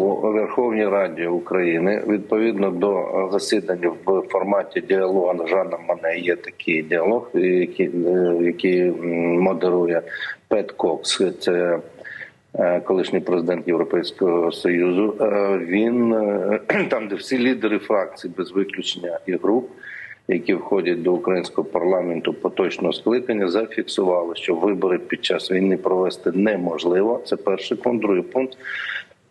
у Верховній Раді України відповідно до засідання в форматі діалогу Жана Мане є такий діалог, який, який модерує Пет Кокс. Це е, колишній президент Європейського союзу. Е, Він е, там, де всі лідери фракцій без виключення і груп. Які входять до українського парламенту поточного скликання, зафіксували, що вибори під час війни провести неможливо. Це перший пункт. Другий пункт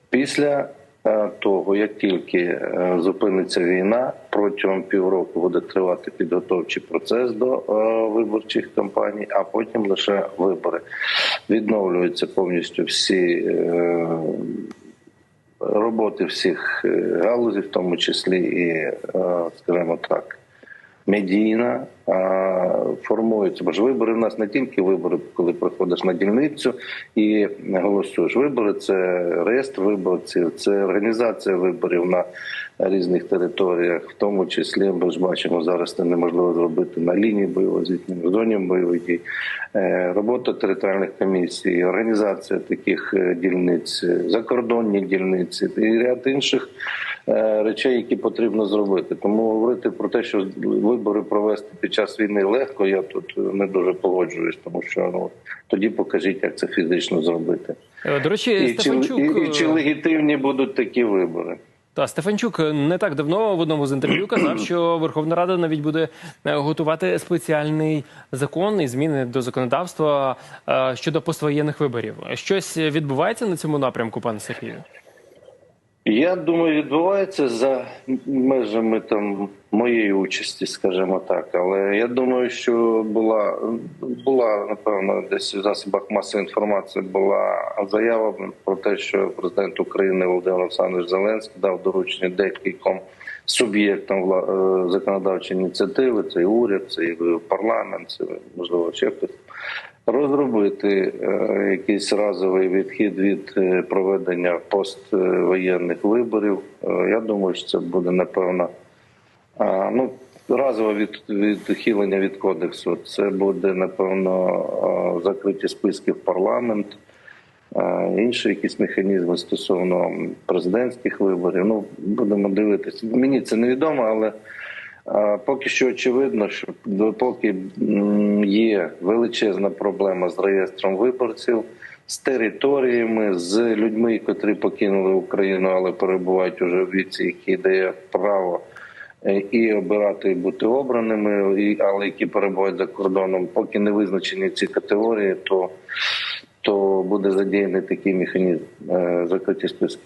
після е, того, як тільки е, зупиниться війна, протягом півроку буде тривати підготовчий процес до е, виборчих кампаній, а потім лише вибори. Відновлюються повністю всі роботи всіх галузів, в тому числі і, скажімо так медійна, формується. Бо ж вибори в нас не тільки вибори, коли приходиш на дільницю і голосуєш. Вибори це реєстр виборців, це організація виборів на різних територіях, в тому числі ми ж бачимо зараз це неможливо зробити на лінії бойового зіткнення, зоні бойових дій, е, робота територіальних комісій, організація таких е, дільниць, закордонні дільниці і ряд інших. Е, речей, які потрібно зробити. Тому говорити про те, що вибори провести під час війни легко, я тут не дуже погоджуюсь, тому що ну тоді покажіть, як це фізично зробити. Е, до речі, і Стефанчук... чи, і, і чи легітимні будуть такі вибори? Та Стефанчук не так давно в одному з інтерв'ю казав, що Верховна Рада навіть буде е, готувати спеціальний закон і зміни до законодавства щодо поствоєнних виборів. Щось відбувається на цьому напрямку, пане Сергію? Я думаю, відбувається за межами там моєї участі, скажімо так. Але я думаю, що була була напевно десь у засобах масової інформації була заява про те, що президент України Володимир Олександрович Зеленський дав доручення декільком суб'єктам е, законодавчої ініціативи. Це і уряд, це і парламент, це можливо ще хтось розробити е, якийсь разовий відхід від е, проведення поствоєнних виборів. Е, я думаю, що це буде напевно ну разове від відхилення від кодексу. Це буде напевно закриті списки в парламент. Інші якісь механізми стосовно президентських виборів. Ну будемо дивитися. Мені це невідомо, але Поки що очевидно, що допоки є величезна проблема з реєстром виборців, з територіями, з людьми, котрі покинули Україну, але перебувають уже в віці, які дає право е, і обирати і бути обраними, і але які перебувають за кордоном, поки не визначені ці категорії, то то буде задіяний такий механізм е, закриті списки.